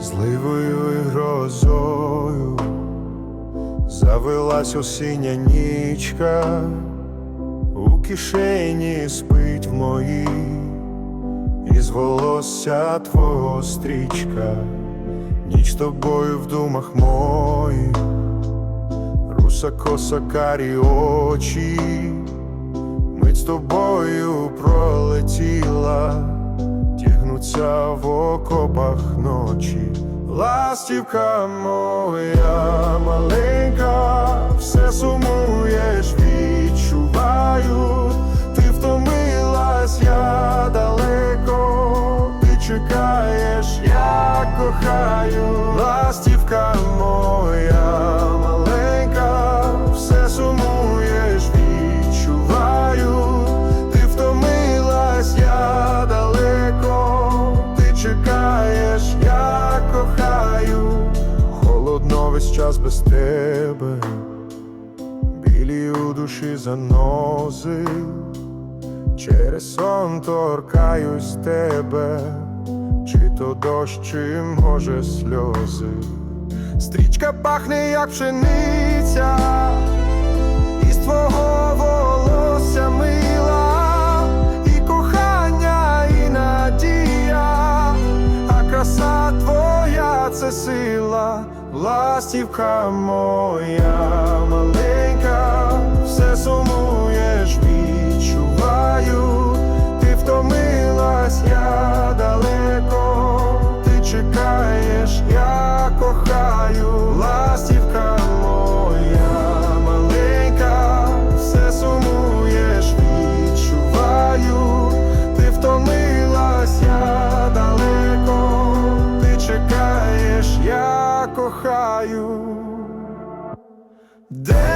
зливою і грозою завелась осіння нічка, у кишені спить в моїй, із волосся твого стрічка, ніч тобою в думах моїх, руса коса карі очі, мить з тобою пролетіть тягнуться в окопах ночі. Ластівка моя маленька, все сумуєш, відчуваю, ти втомилась, я далеко, ти чекаєш, я кохаю, ластівка моя час без тебе, білі у душі занози, через сон торкаюсь тебе, чи то дощ, чи може сльози. Стрічка пахне, як пшениця, із твого волосся мила, і кохання, і надія, а краса твоя це сила, ластівка моя маленька, there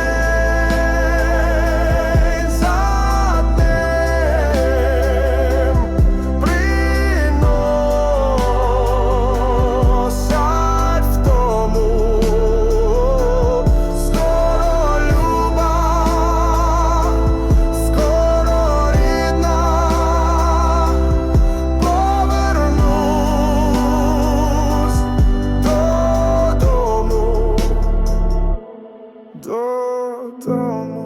don't